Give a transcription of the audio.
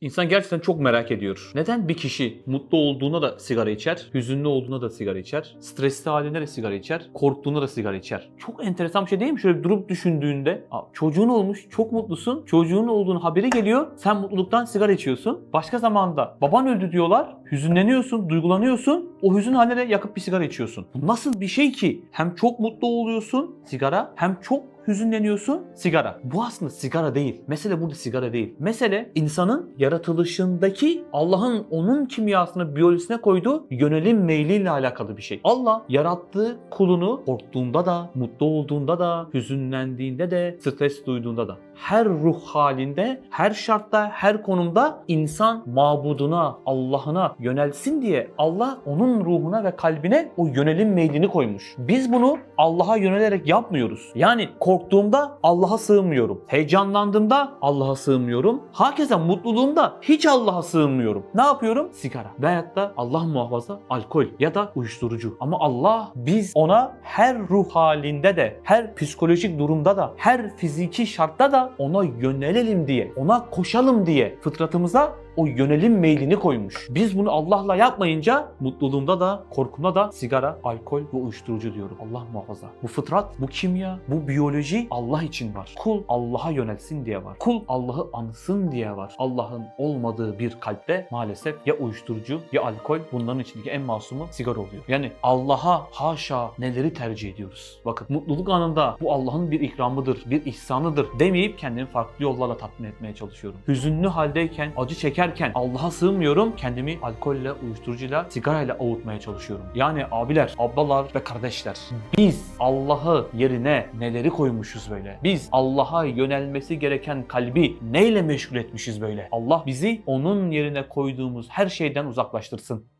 İnsan gerçekten çok merak ediyor. Neden bir kişi mutlu olduğunda da sigara içer, hüzünlü olduğunda da sigara içer, stresli halinde de sigara içer, korktuğunda da sigara içer? Çok enteresan bir şey değil mi? Şöyle durup düşündüğünde "Aa, çocuğun olmuş, çok mutlusun, çocuğun olduğunu haberi geliyor, sen mutluluktan sigara içiyorsun. Başka zamanda baban öldü diyorlar, hüzünleniyorsun, duygulanıyorsun, o hüzün haline de yakıp bir sigara içiyorsun. Bu nasıl bir şey ki? Hem çok mutlu oluyorsun, sigara, hem çok hüzünleniyorsun sigara. Bu aslında sigara değil. Mesele burada sigara değil. Mesele insanın yaratılışındaki Allah'ın onun kimyasını, biyolojisine koyduğu yönelim meyliyle alakalı bir şey. Allah yarattığı kulunu korktuğunda da, mutlu olduğunda da, hüzünlendiğinde de, stres duyduğunda da her ruh halinde, her şartta, her konumda insan mabuduna, Allah'ına yönelsin diye Allah onun ruhuna ve kalbine o yönelim meylini koymuş. Biz bunu Allah'a yönelerek yapmıyoruz. Yani korktuğumda Allah'a sığınmıyorum. Heyecanlandığımda Allah'a sığınmıyorum. Hakeza mutluluğumda hiç Allah'a sığınmıyorum. Ne yapıyorum? Sigara. Veyahut da Allah muhafaza alkol ya da uyuşturucu. Ama Allah biz ona her ruh halinde de, her psikolojik durumda da, her fiziki şartta da ona yönelelim diye, ona koşalım diye fıtratımıza o yönelim meylini koymuş. Biz bunu Allah'la yapmayınca mutluluğumda da korkumda da sigara, alkol ve uyuşturucu diyorum. Allah muhafaza. Bu fıtrat, bu kimya, bu biyoloji Allah için var. Kul Allah'a yönelsin diye var. Kul Allah'ı ansın diye var. Allah'ın olmadığı bir kalpte maalesef ya uyuşturucu ya alkol bunların içindeki en masumu sigara oluyor. Yani Allah'a haşa neleri tercih ediyoruz. Bakın mutluluk anında bu Allah'ın bir ikramıdır, bir ihsanıdır demeyip kendimi farklı yollarla tatmin etmeye çalışıyorum. Hüzünlü haldeyken, acı çekerken Allah'a sığmıyorum. Kendimi alkolle, uyuşturucuyla, sigarayla avutmaya çalışıyorum. Yani abiler, ablalar ve kardeşler biz Allah'ı yerine neleri koymuşuz böyle? Biz Allah'a yönelmesi gereken kalbi neyle meşgul etmişiz böyle? Allah bizi onun yerine koyduğumuz her şeyden uzaklaştırsın.